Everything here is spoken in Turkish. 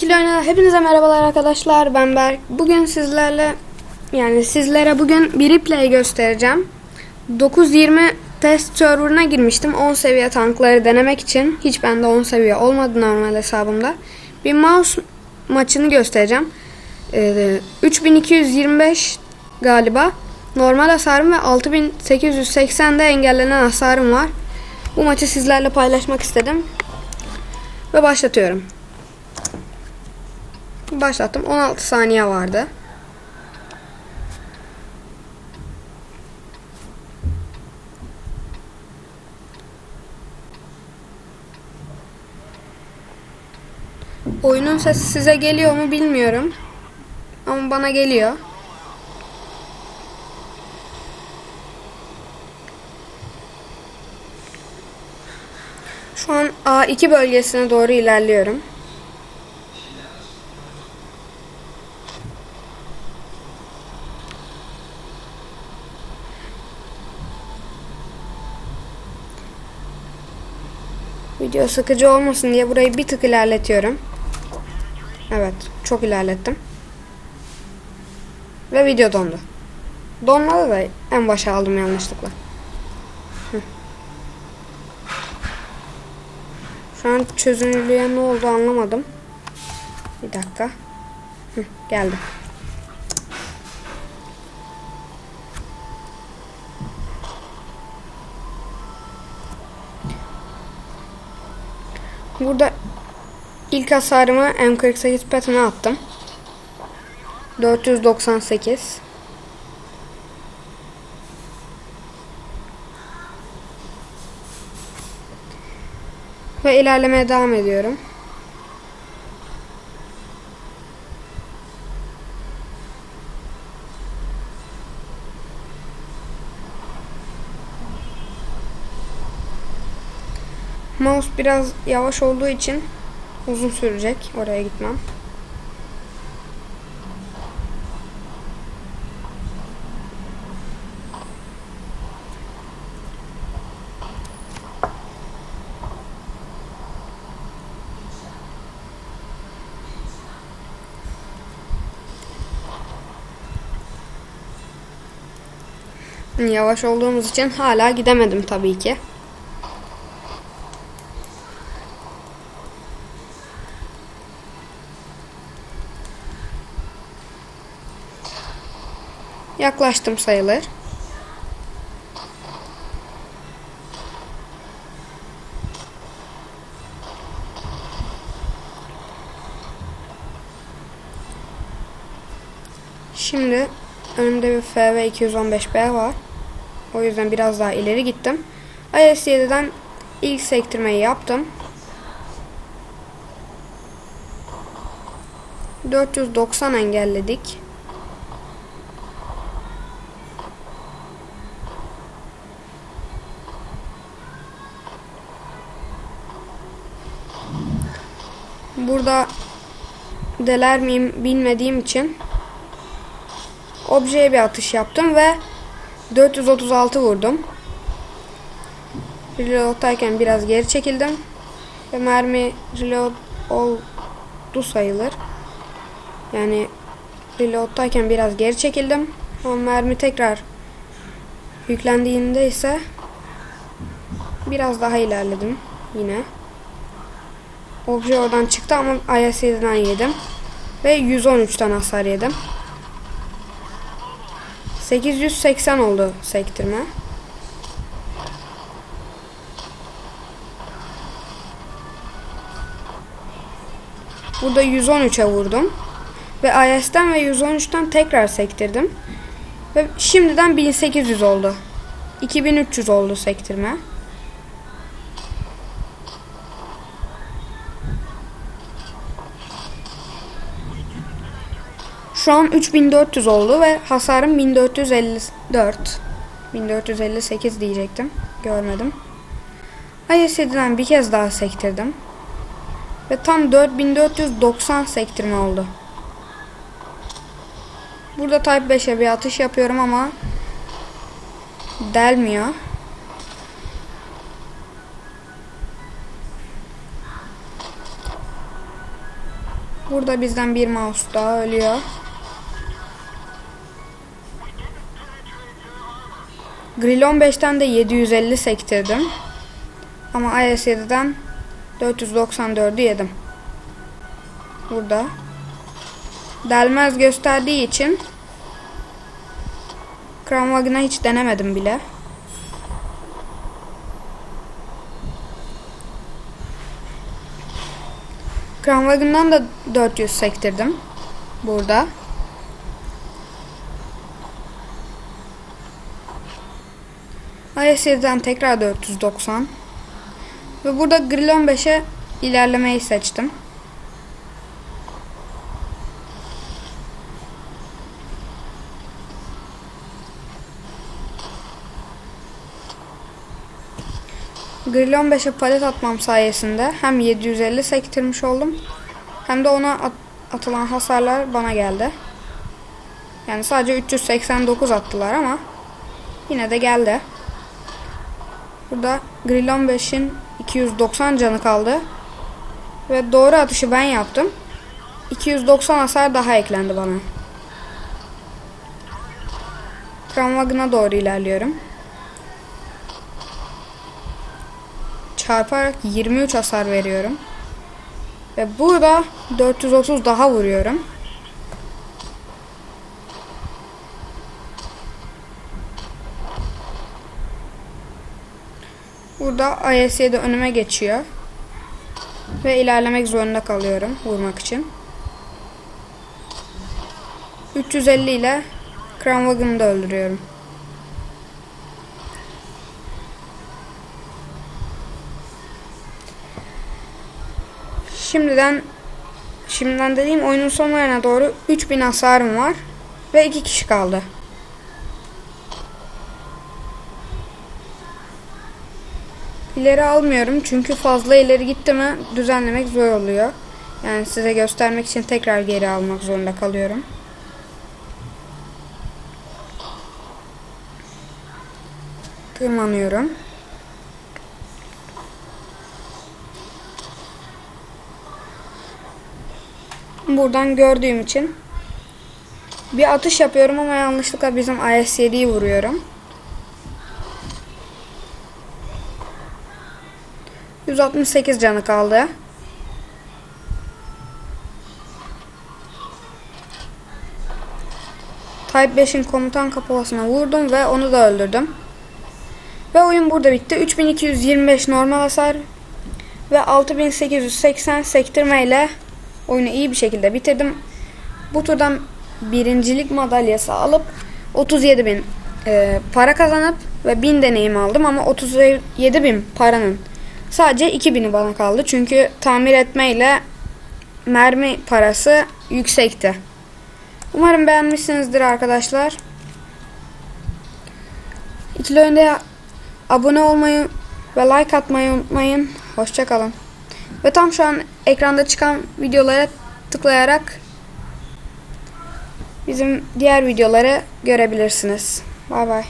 İkili Oyun'a hepinize merhabalar arkadaşlar. Ben Berk. Bugün sizlerle yani sizlere bugün bir replay göstereceğim. 9.20 test serverına girmiştim 10 seviye tankları denemek için. Hiç bende 10 seviye olmadı normal hesabımda. Bir mouse maçını göstereceğim. Ee, 3225 galiba. Normal hasarım ve 6880'de engellenen hasarım var. Bu maçı sizlerle paylaşmak istedim. Ve başlatıyorum. Başlattım. 16 saniye vardı. Oyunun sesi size geliyor mu bilmiyorum. Ama bana geliyor. Şu an A2 bölgesine doğru ilerliyorum. Video sıkıcı olmasın diye burayı bir tık ilerletiyorum. Evet, çok ilerlettim. Ve video dondu. Donmadı da en başa aldım yanlışlıkla. Şu an çözünürlüğe ne oldu anlamadım. Bir dakika. Hı, geldi. Burada ilk hasarımı M48 Patton'a attım. 498 Ve ilerlemeye devam ediyorum. Mouse biraz yavaş olduğu için uzun sürecek oraya gitmem. Yavaş olduğumuz için hala gidemedim tabii ki. Yaklaştım sayılır. Şimdi önümde bir FV 215B var. O yüzden biraz daha ileri gittim. IS-7'den ilk sektirmeyi yaptım. 490 engelledik. Burada deler miyim bilmediğim için objeye bir atış yaptım ve 436 vurdum. Reload'dayken biraz geri çekildim ve mermi reload oldu sayılır. Yani reload'dayken biraz geri çekildim. Ama mermi tekrar yüklendiğinde ise biraz daha ilerledim yine. Obje oradan çıktı ama IS-7'den yedim. Ve 113'ten hasar yedim. 880 oldu sektirme. Burada 113'e vurdum. Ve IS'den ve 113'ten tekrar sektirdim. Ve şimdiden 1800 oldu. 2300 oldu sektirme. Şu an 3400 oldu ve hasarım 1454. 1458 diyecektim. Görmedim. IS-7'den bir kez daha sektirdim. Ve tam 4490 sektirme oldu. Burada Type 5'e bir atış yapıyorum ama delmiyor. Burada bizden bir mouse daha ölüyor. Grill 15'ten de 750 sektirdim. Ama IS-7'den 494'ü yedim. Burada. Delmez gösterdiği için Crown Wagon'a hiç denemedim bile. Crown Wagon'dan da 400 sektirdim. Burada. IS-7'den tekrar 490. Ve burada Grill 15'e ilerlemeyi seçtim. Grill 15'e palet atmam sayesinde hem 750 sektirmiş oldum hem de ona at- atılan hasarlar bana geldi. Yani sadece 389 attılar ama yine de geldi. Burada Grill 15'in 290 canı kaldı. Ve doğru atışı ben yaptım. 290 hasar daha eklendi bana. Kramwagon'a doğru ilerliyorum. Çarparak 23 hasar veriyorum. Ve burada 430 daha vuruyorum. Burada IS-7 önüme geçiyor. Ve ilerlemek zorunda kalıyorum vurmak için. 350 ile Crown da öldürüyorum. Şimdiden şimdiden dediğim oyunun sonlarına doğru 3000 hasarım var ve 2 kişi kaldı. İleri almıyorum çünkü fazla ileri gitti mi düzenlemek zor oluyor. Yani size göstermek için tekrar geri almak zorunda kalıyorum. Tırmanıyorum. Buradan gördüğüm için bir atış yapıyorum ama yanlışlıkla bizim IS-7'yi vuruyorum. 168 canı kaldı. Type 5'in komutan kapalasına vurdum ve onu da öldürdüm. Ve oyun burada bitti. 3225 normal hasar ve 6880 sektirme ile oyunu iyi bir şekilde bitirdim. Bu turdan birincilik madalyası alıp 37.000 e, para kazanıp ve 1000 deneyim aldım ama 37.000 paranın sadece 2000'i bana kaldı. Çünkü tamir etmeyle mermi parası yüksekti. Umarım beğenmişsinizdir arkadaşlar. İkili önde abone olmayı ve like atmayı unutmayın. Hoşçakalın. Ve tam şu an ekranda çıkan videolara tıklayarak bizim diğer videoları görebilirsiniz. Bay bay.